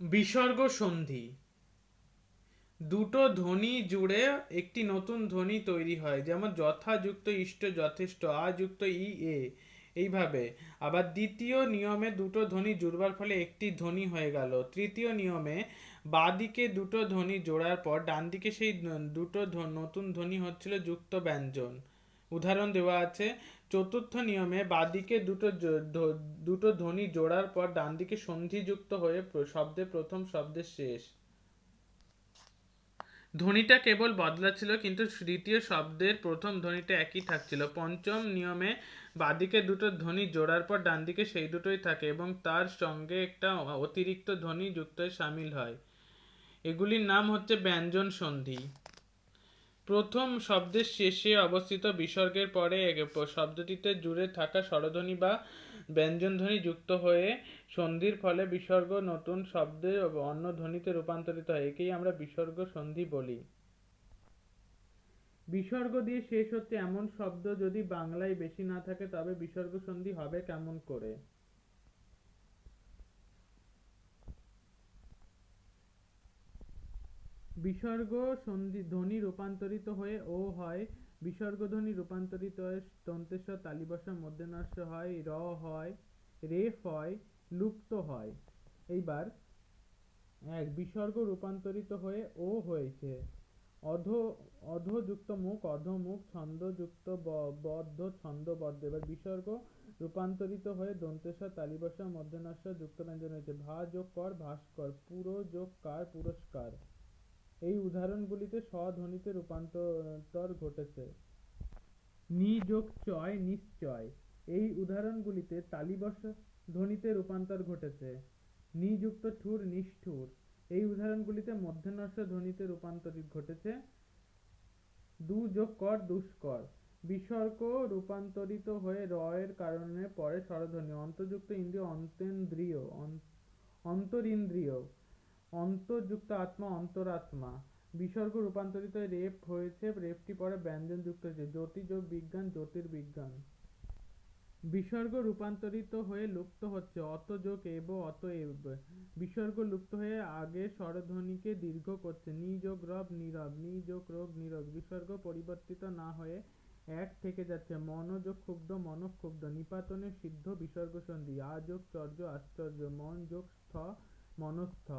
বিসর্গ সন্ধি। দুটো ধ্বনি জুড়ে একটি নতুন ধ্বনি তৈরি হয়, যেমন যথাযুক্ত ইষ্ট যথেষ্ট আযুক্ত ই এ। এইভাবে। আবার দ্বিতীয় নিয়মে দুটো ধ্বনি জুড়বার ফলে একটি ধ্বনি হয়ে গেল। তৃতীয় নিয়মে বাঁদিকে দুটো ধ্বনি জোড়ার পর ডান দিকে সেই দুটো নতুন ধ্বনি হচ্ছিল যুক্ত ব্যঞ্জন। উদাহরণ দেওয়া আছে। চতুর্থ নিয়মে বাঁদিকে দুটো দুটো ধ্বনি জোড়ার পর ডান দিকে সন্ধিযুক্ত হয়ে শব্দে প্রথম শব্দের শেষ। ধ্বনিটা কেবল বদলাচ্ছিল, কিন্তু দ্বিতীয় শব্দের প্রথম ধ্বনিটা একই থাকছিল। পঞ্চম নিয়মে বাঁদিকে দুটো ধ্বনি জোড়ার পর ডান দিকে সেই দুটোই থাকে এবং তার সঙ্গে একটা অতিরিক্ত ধ্বনি যুক্ত সামিল হয়। এগুলির নাম হচ্ছে ব্যঞ্জন সন্ধি। প্রথম শব্দের শেষে অবস্থিত বিসর্গের পরে শব্দটিতে জুড়ে থাকা স্বরধ্বনি বা ব্যঞ্জনধ্বনি যুক্ত হয়ে সন্ধির ফলে বিসর্গ নতুন শব্দে অন্য ধ্বনিতে রূপান্তরিত হয়। একেই আমরা বিসর্গ সন্ধি বলি। বিসর্গ দিয়ে শেষ হচ্ছে এমন শব্দ যদি বাংলায় বেশি না থাকে, তবে বিসর্গ সন্ধি হবে কেমন করে? বিসর্গ সন্ধি ধ্বনি রূপান্তরিত হয়ে ও হয়। বিসর্গ ধ্বনি রূপান্তরিত হয়ে দন্তেশ্বর তালিবস্য মধ্যনাস্য হয়, র হয় রেফ হয় লুপ্ত হয়। এইবার এক, বিসর্গ রূপান্তরিত হয়ে ও হয়েছে। অধ, অধযুক্ত মুখ অধমুখ ছন্দযুক্ত বদ্ধ ছন্দবদ্ধ এবার বিসর্গ রূপান্তরিত হয়ে দন্তেশ্বর তালিবস্য মধ্যনাস্য যুক্ত ব্যঞ্জন হয়েছে। ভা যোগ কর, ভাস্কর, পুরো যোগ কার, পুরস্কার। এই উদাহরণগুলিতে স্বধ্বনিতে রূপান্তর ঘটেছে। নি চয় নিশ্চয়। এই উদাহরণগুলিতে তালিবস্য ধ্বনিতে রূপান্তর ঘটেছে। নিযুক্ত ঠুর, নিষ্ঠুর। এই উদাহরণগুলিতে মধ্যনস্য ধ্বনিতে রূপান্তরিত ঘটেছে। দু যোগ কর দুষ্কর। বিসর্গ রূপান্তরিত হয়ে র এর কারণে পরে স্বরধ্বনি। অন্তর্যুক্ত ইন্দ্রিয়, অন্তেন্দ্রিয়, অন- অন্তরিন্দ্রিয়। অন্তর্যুক্ত আত্মা, অন্তরাত্মা। বিসর্গ রূপান্তরিত রেপ হয়েছে, রেপটি পরে ব্যঞ্জন যুক্ত হয়েছে। জ্যোতিযোগ বিজ্ঞান, জ্যোতির্বিজ্ঞান। বিসর্গ রূপান্তরিত হয়ে লুপ্ত হচ্ছে অত যোগ এব, অতএব। বিসর্গ লুপ্ত হয়ে আগে স্বরধ্বনিকে দীর্ঘ করছে। নিযোগ রব নীরব। নিযোগ রোগ নীরব। বিসর্গ পরিবর্তিত না হয়ে এক থেকে যাচ্ছে। মনোযোগ ক্ষুব্ধ মনক্ষুব্ধ নিপাতনে সিদ্ধ বিসর্গ সন্ধি। আযোগ চর্য, আশ্চর্য। মন যোগ, স্থ, মনস্থ।